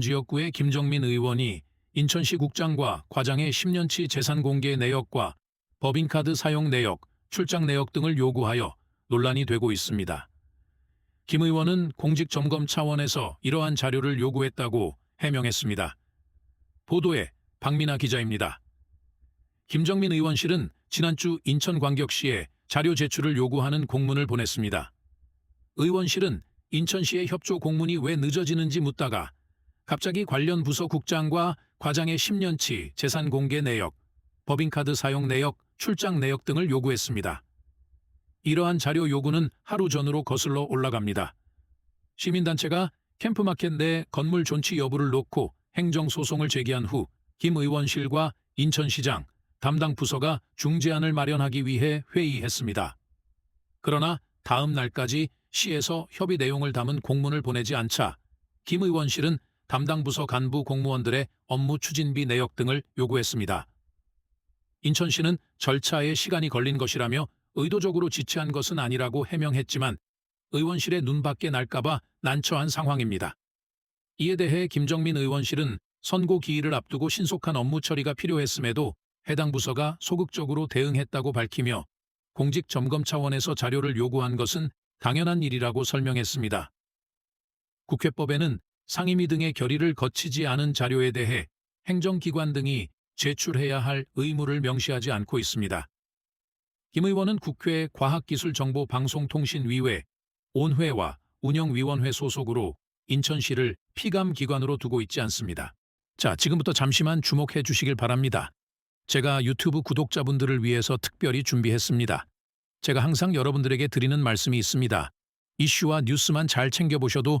지역구의 김정민 의원이 인천시 국장과 과장의 10년치 재산 공개 내역과 법인카드 사용 내역, 출장 내역 등을 요구하여 논란이 되고 있습니다. 김 의원은 공직점검 차원에서 이러한 자료를 요구했다고 해명했습니다. 보도에 박민아 기자입니다. 김정민 의원실은 지난주 인천광역시에 자료 제출을 요구하는 공문을 보냈습니다. 의원실은 인천시의 협조 공문이 왜 늦어지는지 묻다가 갑자기 관련 부서 국장과 과장의 10년치 재산 공개 내역, 법인카드 사용 내역, 출장 내역 등을 요구했습니다. 이러한 자료 요구는 하루 전으로 거슬러 올라갑니다. 시민단체가 캠프마켓 내 건물 존치 여부를 놓고 행정소송을 제기한 후 김 의원실과 인천시장, 담당 부서가 중재안을 마련하기 위해 회의했습니다. 그러나 다음 날까지 시에서 협의 내용을 담은 공문을 보내지 않자 김 의원실은 담당 부서 간부 공무원들의 업무 추진비 내역 등을 요구했습니다. 인천시는 절차에 시간이 걸린 것이라며 의도적으로 지체한 것은 아니라고 해명했지만 의원실의 눈밖에 날까봐 난처한 상황입니다. 이에 대해 김정민 의원실은 선고 기일을 앞두고 신속한 업무 처리가 필요했음에도 해당 부서가 소극적으로 대응했다고 밝히며 공직 점검 차원에서 자료를 요구한 것은 당연한 일이라고 설명했습니다. 국회법에는 상임위 등의 결의를 거치지 않은 자료에 대해 행정기관 등이 제출해야 할 의무를 명시하지 않고 있습니다. 김 의원은 국회 과학기술정보방송통신위회 온회와 운영위원회 소속으로 인천시를 피감기관으로 두고 있지 않습니다. 자, 지금부터 잠시만 주목해 주시길 바랍니다. 제가 유튜브 구독자분들을 위해서 특별히 준비했습니다. 제가 항상 여러분들에게 드리는 말씀이 있습니다. 이슈와 뉴스만 잘 챙겨보셔도